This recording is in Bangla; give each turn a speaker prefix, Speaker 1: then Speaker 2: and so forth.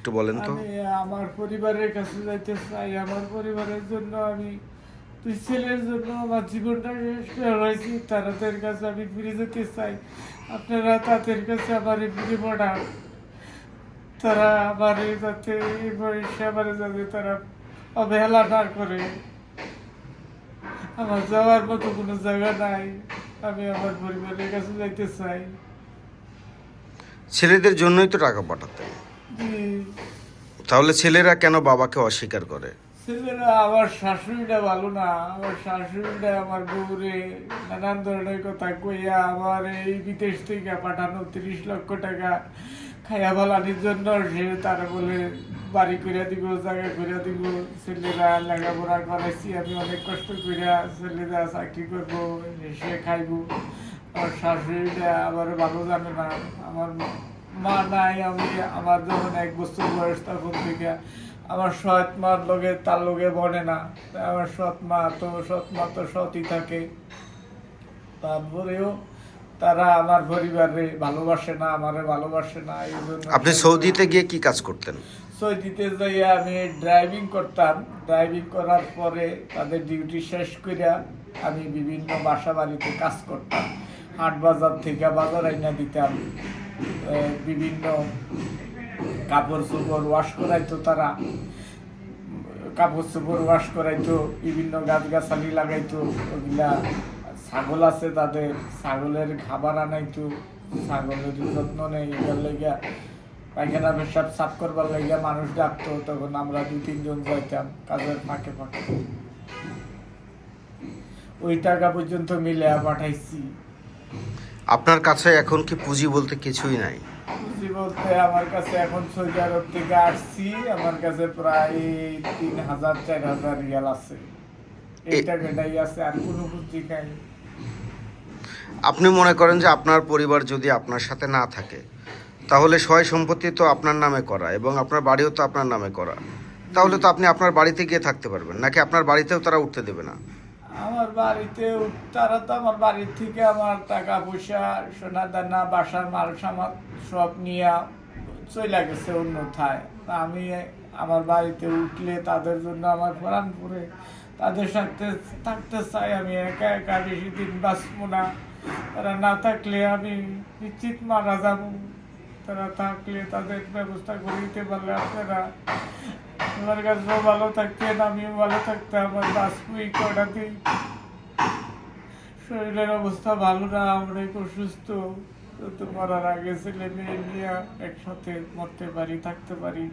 Speaker 1: একটু বলেন তো।
Speaker 2: আমার পরিবারের কাছে যাইতে চাই। আমার পরিবারের জন্য আমি দুই ছেলের জন্য আমার জীবনটা রয়েছি। তাদের কাছে আমি ফিরে যেতে চাই। আপনারা তাদের কাছে আমার ফিরে পড়ান। তারা আমার যাতে এই বয়সে আমার যাতে তারা অবহেলা না করে। আমার যাওয়ার মতো কোনো জায়গা নাই। আমি আমার পরিবারের কাছে যাইতে চাই।
Speaker 1: ছেলেদের জন্যই তো টাকা পাঠাতেন।
Speaker 2: জি
Speaker 1: তাহলে ছেলেরা কেন বাবাকে অস্বীকার করে?
Speaker 2: ছেলেরা আমার শাশুড়িটা ভালো না, আমার শাশুড়িটা আমার বউরে নানান ধরনের কথা কইয়া আমার এই বিদেশ থেকে পাঠানো তিরিশ লক্ষ টাকা খাইয়া ভালানির জন্য সে তারা বলে, বাড়ি করে দিব, জায়গা করে দিব, ছেলেরা লেখাপড়া করাইছি, আমি অনেক কষ্ট করিয়া ছেলেরা চাকরি করব সে খাইব। আমার শাশুড়িটা আবার ভালো জানে না, আমার মা নাই আমি আমার যখন এক বছর বয়স তখন থেকে আমার সৎ মার লগে তার লগে বনে না। আমার সৎ মা তো সৎ মা তো সতই থাকে। তারপরেও তারা আমার পরিবারে ভালোবাসে না আমারে ভালোবাসে না এই জন্য
Speaker 1: আপনি সৌদিতে গিয়ে কি কাজ করতেন?
Speaker 2: সৌদিতে যাইয়া আমি ড্রাইভিং করতাম। ড্রাইভিং করার পরে তাদের ডিউটি শেষ করিয়া আমি বিভিন্ন বাসা বাড়িতে কাজ করতাম। হাট বাজার থেকে বাজার আইনা দিতাম। বিভিন্ন কাপড় চোপড় ওয়াশ করাইতো তারা। কাপড় চোপড় ওয়াশ করাইতো, বিভিন্ন গাছ গাছালি লাগাইতো, ওগুলা ছাগল আছে তাদের, ছাগলের খাবার আনাইতো, ছাগলের যত্ন নেই এগুলোর লেগা পায়খানা পেশাব সাফ করবার লেগে মানুষ ডাকতো, তখন আমরা দু তিনজন যাইতাম কাজের ফাঁকে ফাঁকে। ওই টাকা পর্যন্ত মিলে পাঠাইছি।
Speaker 1: আপনার কাছে এখন কি পুঁজি বলতে কিছুই নাই?
Speaker 2: পুঁজি বলতে আমার কাছে এখন সৌদি আরব থেকে আসছি আমার কাছে প্রায় তিন হাজার চার হাজার রিয়াল আছে। এই
Speaker 1: এ-
Speaker 2: আছে আর কোনো পুঁজি নাই।
Speaker 1: আপনি মনে করেন যে আপনার পরিবার যদি আপনার সাথে না থাকে তাহলে সয় সম্পত্তি তো আপনার নামে করা এবং আপনার বাড়িও তো আপনার নামে করা। তাহলে তো আপনি আপনার বাড়িতে গিয়ে থাকতে পারবেন নাকি আপনার বাড়িতেও তারা উঠতে দেবে না?
Speaker 2: আমার বাড়িতে তারা তো আমার বাড়ির থেকে আমার টাকা পয়সা সোনা দানা বাসার মাল সামাল সব নিয়ে চলে গেছে অন্যথায়। আমি আমার বাড়িতে উঠলে তাদের জন্য আমার প্রাণ তাদের সাথে থাকতে চাই, আমি একা একা বেশি দিন বাঁচবো না। তারা না থাকলে আমি নিশ্চিত মারা যাব। তারা থাকলে তাদের ব্যবস্থা করে দিতে পারলে আপনারা আমার কাছেও ভালো থাকতেন, আমিও ভালো থাকতাম কটা দিন শরীরের অবস্থা ভালো না, আমরা একটু সুস্থ তো মরার আগে ছেলে মেয়ে নিয়ে একসাথে মরতে পারি, থাকতে পারি।